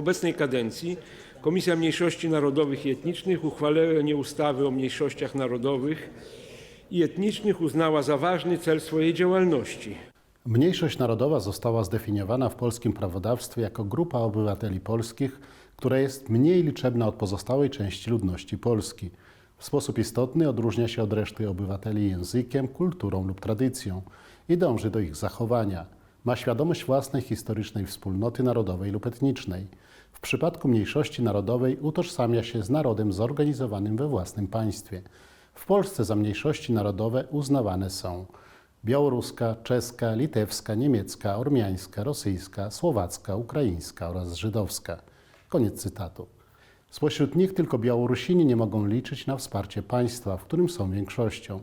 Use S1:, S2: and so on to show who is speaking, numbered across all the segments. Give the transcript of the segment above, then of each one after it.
S1: obecnej kadencji Komisja Mniejszości Narodowych i Etnicznych uchwalenie ustawy o mniejszościach narodowych i etnicznych uznała za ważny cel swojej działalności.
S2: Mniejszość narodowa została zdefiniowana w polskim prawodawstwie jako grupa obywateli polskich, która jest mniej liczebna od pozostałej części ludności Polski. W sposób istotny odróżnia się od reszty obywateli językiem, kulturą lub tradycją i dąży do ich zachowania. Ma świadomość własnej historycznej wspólnoty narodowej lub etnicznej. W przypadku mniejszości narodowej utożsamia się z narodem zorganizowanym we własnym państwie. W Polsce za mniejszości narodowe uznawane są białoruska, czeska, litewska, niemiecka, ormiańska, rosyjska, słowacka, ukraińska oraz żydowska. Koniec cytatu. Spośród nich tylko Białorusini nie mogą liczyć na wsparcie państwa, w którym są większością.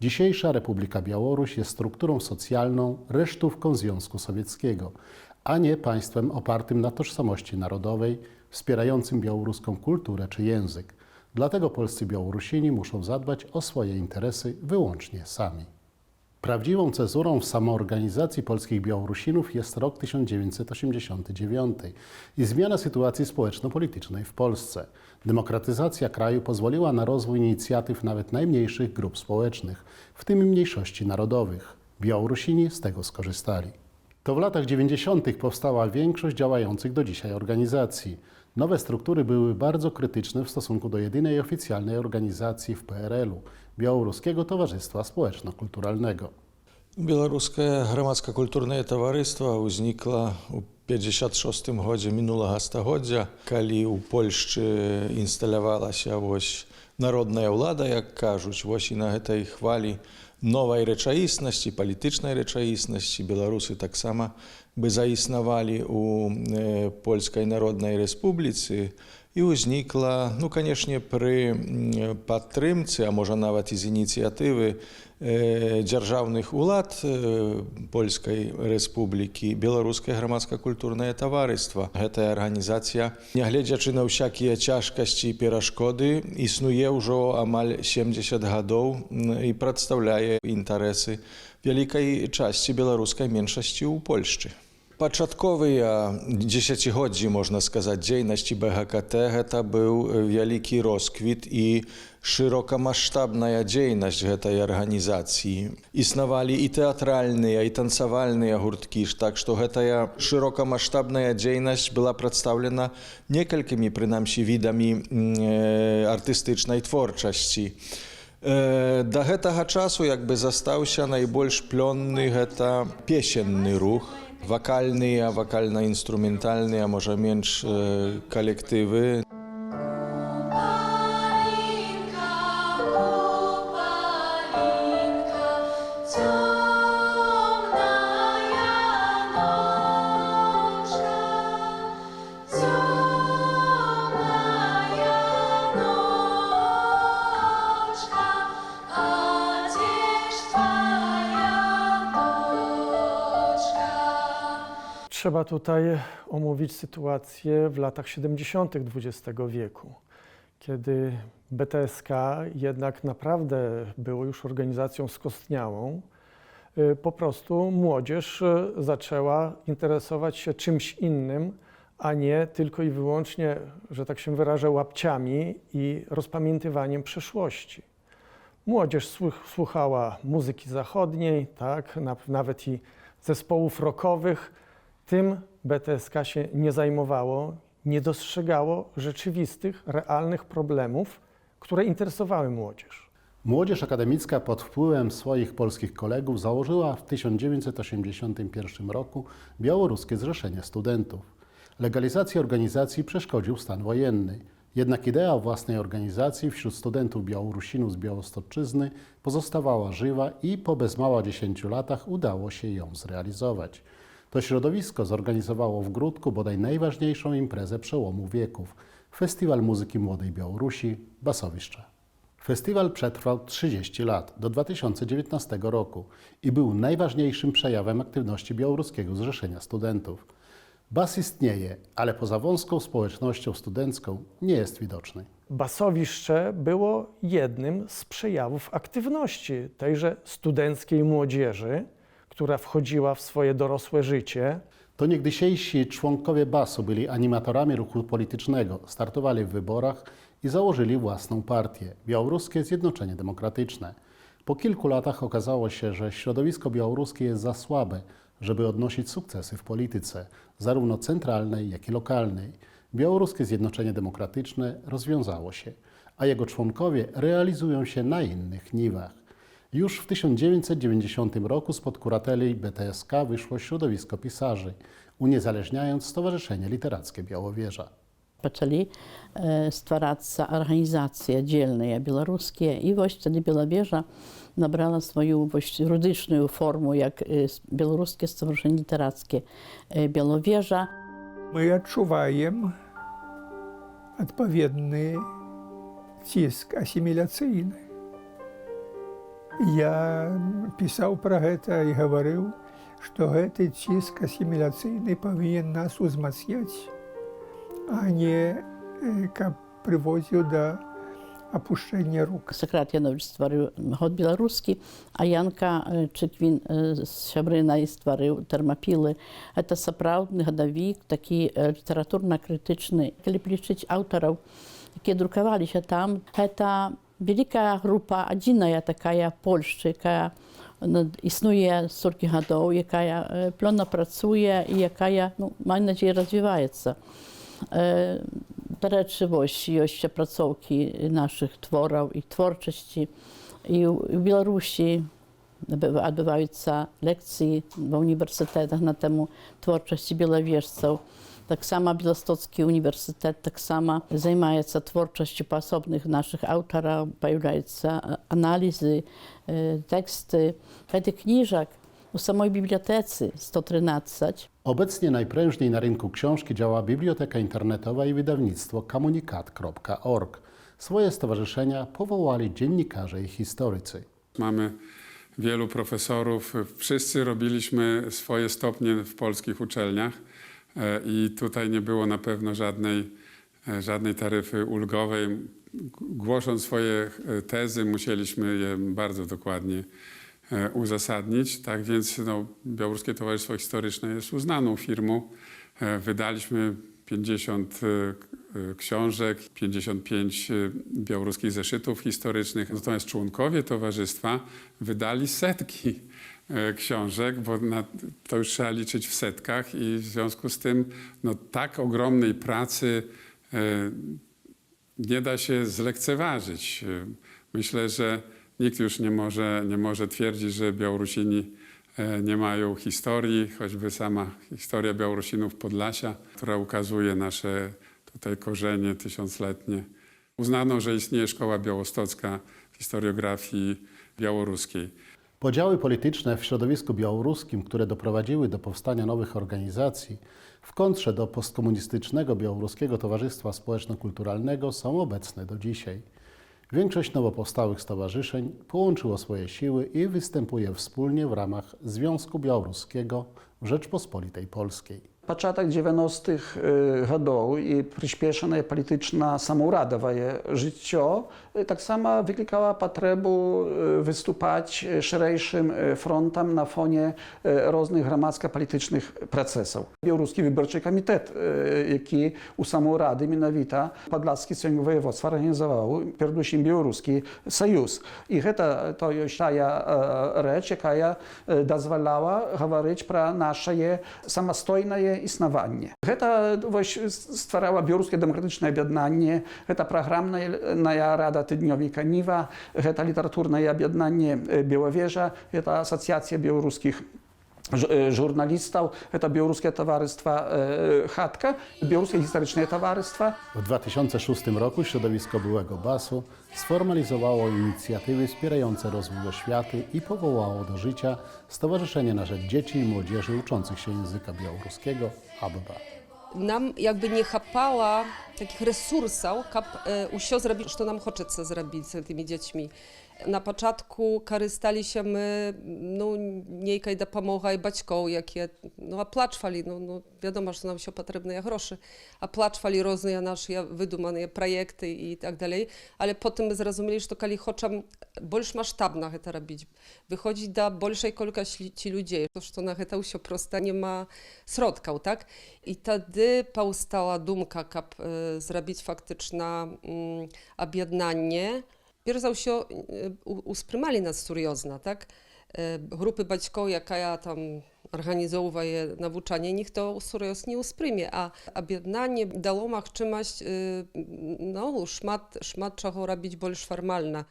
S2: Dzisiejsza Republika Białoruś jest strukturą socjalną, resztówką Związku Sowieckiego, a nie państwem opartym na tożsamości narodowej, wspierającym białoruską kulturę czy język. Dlatego polscy Białorusini muszą zadbać o swoje interesy wyłącznie sami. Prawdziwą cezurą w samoorganizacji polskich Białorusinów jest rok 1989 i zmiana sytuacji społeczno-politycznej w Polsce. Demokratyzacja kraju pozwoliła na rozwój inicjatyw nawet najmniejszych grup społecznych, w tym mniejszości narodowych. Białorusini z tego skorzystali. To w latach 90. powstała większość działających do dzisiaj organizacji. Nowe struktury były bardzo krytyczne w stosunku do jedynej oficjalnej organizacji w PRL-u Białoruskiego Towarzystwa Społeczno-Kulturalnego.
S3: Беларускае грамадска-культурнае таварыства ўзнікла ў 56 годзе мінулага стагоддзя, калі ў Польшчы інсталявалася вось народная ўлада, як кажуць, вось і на гэтай хвалі новай рэчаіснасці, палітычнай рэчаіснасці беларусы таксама бы заіснавалі у э, польскай народнай рэспубліцы І ўзнікла ну канешне пры падтрымцы а можа нават і з ініцыятывы э, дзяржаўных улад э, польскай рэспублікі беларускае грамадска-культурнае таварыства. Гэтая арганізацыя нягледзячы на ўсякія цяжкасці перашкоды існуе ўжо амаль 70 гадоў і прадстаўляе інтарэсы вялікай часці беларускай меншасці ў польшчы пачатковыя дзесяцігоддзі можна сказаць дзейнасці бгкт гэта быў вялікі росквіт і шырокамаштабная дзейнасць гэтай арганізацыі існавалі і тэатральныя і танцавальныя гурткі ж так што гэтая шырокамаштабная дзейнасць была прадстаўлена некалькімі прынамсі відамі э, артыстычнай творчасці Э, Да гэтага часу як бы застаўся найбольш плённы гэта песенны рух вакальныя вакальна-інструментальныя можа менш э, калектывы
S4: Opalinka,
S5: Trzeba tutaj omówić sytuację w latach 70. XX wieku, kiedy BTSK jednak naprawdę było już organizacją skostniałą. Y, Po prostu młodzież y, zaczęła interesować się czymś innym, a nie tylko i wyłącznie, że tak się wyrażę, łapciami i rozpamiętywaniem przeszłości. Młodzież słuch- słuchała muzyki zachodniej, tak, na- nawet i zespołów rockowych. Tym BTSK się nie zajmowało, nie dostrzegało rzeczywistych, realnych problemów, które interesowały młodzież.
S2: Młodzież akademicka pod wpływem swoich polskich kolegów założyła w 1981 roku Białoruskie Zrzeszenie Studentów. Legalizacji organizacji przeszkodził stan wojenny. Jednak idea własnej organizacji wśród studentów Białorusinów z Białostoczyzny pozostawała żywa i po bez mała 10 latach udało się ją zrealizować. To środowisko zorganizowało w Gródku bodaj najważniejszą imprezę przełomu wieków – Festiwal Muzyki Młodej Białorusi Basowiszcza. Festiwal przetrwał 30 lat, do 2019 roku i był najważniejszym przejawem aktywności Białoruskiego Zrzeszenia Studentów. BAS istnieje, ale poza wąską społecznością studencką nie jest widoczny.
S5: Basowiszcze było jednym z przejawów aktywności tejże studenckiej młodzieży, która wchodziła w swoje dorosłe życie.
S2: To niegdysiejsi członkowie BAS-u byli animatorami ruchu politycznego, startowali w wyborach i założyli własną partię Białoruskie Zjednoczenie Demokratyczne. Po kilku latach okazało się, że środowisko białoruskie jest za słabe, żeby odnosić sukcesy w polityce, zarówno centralnej, jak i lokalnej. Białoruskie Zjednoczenie Demokratyczne rozwiązało się, a jego członkowie realizują się na innych niwach. Już w 1990 roku spod kurateli BTSK wyszło środowisko pisarzy, uniezależniając Stowarzyszenie Literackie Białowieża.
S6: Пачалі е, стварацца арганізацыя дзельныя беларускія і вось тады белавежа набрала сваю вось юрыдычную форму як е, с- беларускія ставарушэнні літарацкія е, белавежа
S7: мы адчуваем адпаведны ціск асіміляцыйны. Я пісаў пра гэта і гаварыў, што гэты ціск асіміляцыйны павінен нас узмацняць, а не э, каб прыводзіў да апушчэння рук.
S6: Сократ Янович стварыў год беларускі а Янка е, Чыквін е, з сябрынай стварыў тэрмапілы это сапраўдны гадавік такі літаратурна-крытычны калі лічыць аўтараў якія друкаваліся там гэта вялікая група адзіная такая Польшчы якая ну, існуе столькі гадоў якая е, плённа працуе і якая ну, маю надзею развіваецца Е, Дарэчы, вось ёсць апрацоўкі нашых твораў і творчасці. І ў ў Беларусі адбыва- адбываюцца лекцыі ва універсітэтах на тэму творчасці белавежцаў. Tak samo Białostocki Uniwersytet, tak samo zajmuje się twórczością osobnych naszych autorów, pojawiają się analizy, e, teksty. Tych kniżek u samej bibliotece 113.
S2: Obecnie najprężniej na rynku książki działa biblioteka internetowa i wydawnictwo komunikat.org. Swoje stowarzyszenia powołali dziennikarze i historycy.
S8: Mamy wielu profesorów, wszyscy robiliśmy swoje stopnie w polskich uczelniach i tutaj nie było na pewno żadnej, e, żadnej taryfy ulgowej. Głosząc swoje e, tezy, musieliśmy je bardzo dokładnie e, uzasadnić. Tak więc no, Białoruskie Towarzystwo Historyczne jest uznaną firmą. E, Wydaliśmy 50 e, k- e, książek, 55 e, białoruskich zeszytów historycznych. Natomiast członkowie towarzystwa wydali setki e, książek, bo na, to już trzeba liczyć w setkach i w związku z tym no, tak ogromnej pracy e, nie da się zlekceważyć. E, Myślę, że nikt już nie może, nie może twierdzić, że Białorusini e, nie mają historii, choćby sama historia Białorusinów Podlasia, która ukazuje nasze tutaj korzenie tysiącletnie. Uznano, że istnieje szkoła białostocka historiografii białoruskiej.
S2: Podziały polityczne w środowisku białoruskim, które doprowadziły do powstania nowych organizacji, w kontrze do postkomunistycznego Białoruskiego Towarzystwa Społeczno-Kulturalnego są obecne do dzisiaj. Większość nowo powstałych stowarzyszeń połączyło swoje siły i występuje wspólnie w ramach Związku Białoruskiego w Rzeczpospolitej Polskiej.
S9: Пачатак 90-х гадоў і прыспешанае палітычна самаўрадавае жыццё э, таксама выклікала патрэбу э, выступаць э, шырэйшым э, фронтам на фоне э, розных грамадска-палітычных працэсаў. Беларускі выбарчы камітэт, э, які у самаўрады менавіта падласкі сёння ваяводства арганізаваў перадусім беларускі саюз. І гэта то ёсць тая э, рэч, якая э, дазваляла гаварыць пра нашае самастойнае існаванне. Гэта вось стварала беларускае дэмакратычнае аб'яднанне, гэта праграмная рада тыднёвіка Ніва, гэта літаратурнае аб'яднанне э, Белавежа, гэта асацыяцыя беларускіх E, żurnalistą e, to Białoruskie Towarzystwa e, Chatka, Białoruskie Historyczne Towarzystwa.
S2: W 2006 roku środowisko byłego BAS-u sformalizowało inicjatywy wspierające rozwój oświaty i powołało do życia Stowarzyszenie na Rzecz Dzieci i Młodzieży Uczących się Języka Białoruskiego ABBA.
S10: Nam jakby nie chapała takich resursów, jak usią zrobić, co nam chce zrobić z tymi dziećmi. Na początku korzystaliśmy no, niejkaj da pomogaj baćkoł, jakie no, opłaczwali, no, no, wiadomo, że nam się potrzebne groszy, opłaczwali różne nasze wydumane projekty i tak dalej, ale potem zrozumieli, że to kali chcą bardziej masztabna to robić, wychodzić do większej kolejności ludzi, to, że na to się prosta nie ma środków, tak? I wtedy powstała dumka, kap y, zrobić faktyczne um, mm, objednanie, Pierwszy za все uspриймали нас серйозно, так? Е, Групи батьків, яка там організовує навчання, ніхто серйозно не усприйме, а об'єднання дало можливість е, ну, шмат, шмат чого робити більш формально.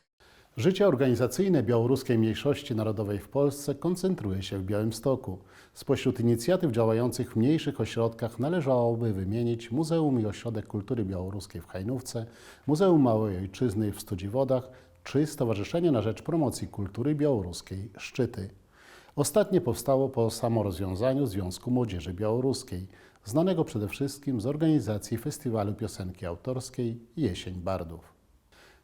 S2: Życie organizacyjne białoruskiej mniejszości narodowej w Polsce koncentruje się w Białymstoku. Spośród inicjatyw działających w mniejszych ośrodkach należałoby wymienić Muzeum i Ośrodek Kultury Białoruskiej w Hajnówce, Muzeum Małej Ojczyzny w Studziwodach czy Stowarzyszenie na Rzecz Promocji Kultury Białoruskiej Szczyty. Ostatnie powstało po samorozwiązaniu Związku Młodzieży Białoruskiej, znanego przede wszystkim z organizacji Festiwalu Piosenki Autorskiej Jesień Bardów.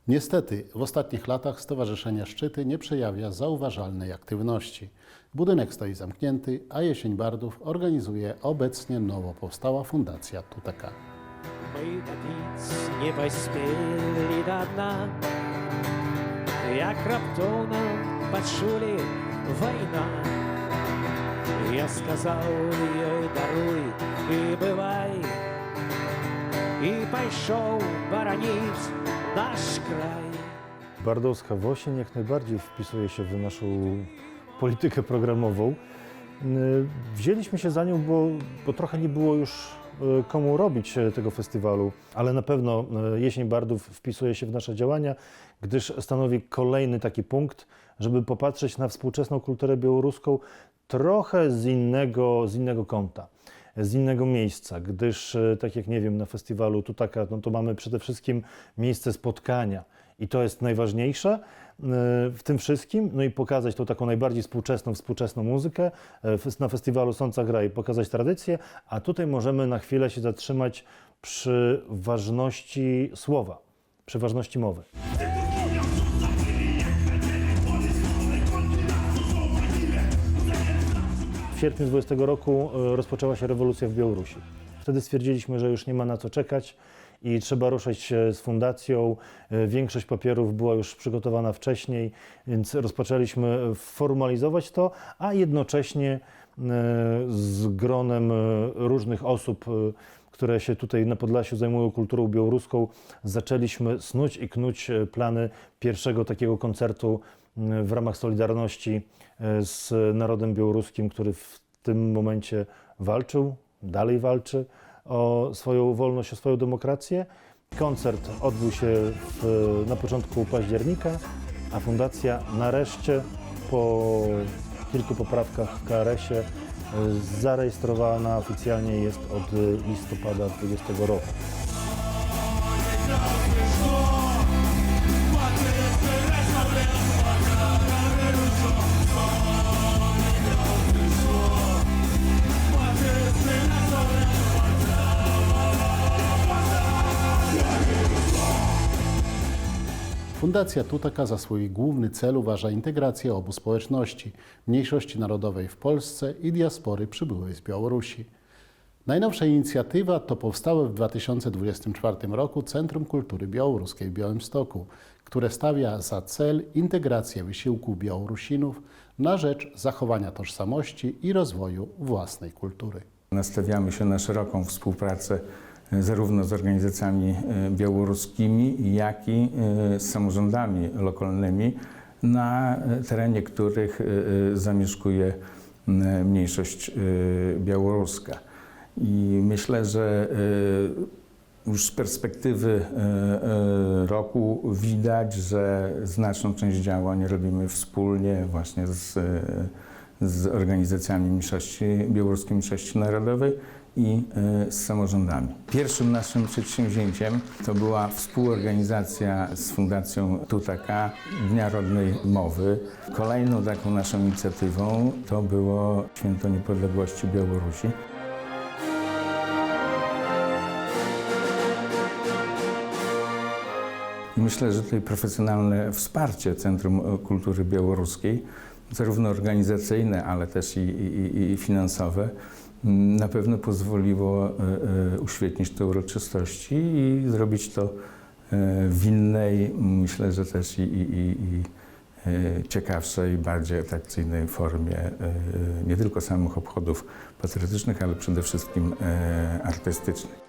S2: Niestety, w ostatnich latach Stowarzyszenie Szczyty nie przejawia zauważalnej aktywności. Budynek stoi zamknięty, a Jesień Bardów organizuje obecnie nowo powstała Fundacja Tutaka.
S11: Мы добиться не поспели до дна, Як раптоўна пачулі вайна. Я сказаў ёй даруй і бывай, І пайшоў бараніць nasz kraj.
S12: Bardowska Włosień jak najbardziej wpisuje się w naszą politykę programową. Y, wzięliśmy się za nią, bo, bo trochę nie było już y, komu robić y, tego festiwalu, ale na pewno Jesień Bardów wpisuje się w nasze działania, gdyż stanowi kolejny taki punkt, żeby popatrzeć na współczesną kulturę białoruską trochę z innego, z innego kąta z innego miejsca, gdyż e, tak jak nie wiem, na festiwalu Tutaka, no to mamy przede wszystkim miejsce spotkania i to jest najważniejsze e, w tym wszystkim, no i pokazać tą taką najbardziej współczesną, współczesną muzykę e, na festiwalu Sąca Gra i pokazać tradycję, a tutaj możemy na chwilę się zatrzymać przy ważności słowa, przy ważności mowy. Sierpniu 20 roku e, rozpoczęła się rewolucja w Białorusi. Wtedy stwierdziliśmy, że już nie ma na co czekać i trzeba ruszać z fundacją. E, Większość papierów była już przygotowana wcześniej, więc rozpoczęliśmy formalizować to, a jednocześnie e, z gronem różnych osób, które się tutaj na Podlasiu zajmują kulturą białoruską, zaczęliśmy snuć i knuć plany pierwszego takiego koncertu w ramach Solidarności e, z narodem białoruskim, który w tym momencie walczył, dalej walczy o swoją wolność, o swoją demokrację. Koncert odbył się w, na początku października, a fundacja nareszcie po kilku poprawkach w KRS-ie e, zarejestrowana oficjalnie jest od listopada 2020 roku.
S2: Fundacja Tutaka za swój główny cel uważa integrację obu społeczności, mniejszości narodowej w Polsce i diaspory przybyłej z Białorusi. Najnowsza inicjatywa to powstałe w 2024 roku Centrum Kultury Białoruskiej w Białymstoku, które stawia za cel integrację wysiłku Białorusinów na rzecz zachowania tożsamości i rozwoju własnej kultury.
S13: Nastawiamy się na szeroką współpracę zarówno z organizacjami e, białoruskimi, jak i e, z samorządami lokalnymi, na e, terenie których zamieszkuje mniejszość białoruska. I myślę, że już z perspektywy roku widać, że znaczną część działań robimy wspólnie właśnie z, z organizacjami mniejszości, białoruskiej mniejszości narodowej i e, z samorządami. Pierwszym naszym przedsięwzięciem to była współorganizacja z Fundacją Tutaka Dnia Rodnej Mowy. Kolejną taką naszą inicjatywą to było Święto Niepodległości Białorusi. Myślę, że tutaj profesjonalne wsparcie Centrum Kultury Białoruskiej, zarówno organizacyjne, ale też i, i, i finansowe, na pewno pozwoliło e, e, uświetnić te uroczystości i zrobić to e, w innej, myślę, że też i, i, i, i ciekawszej, bardziej atrakcyjnej formie nie tylko samych obchodów patriotycznych, ale przede wszystkim artystycznych.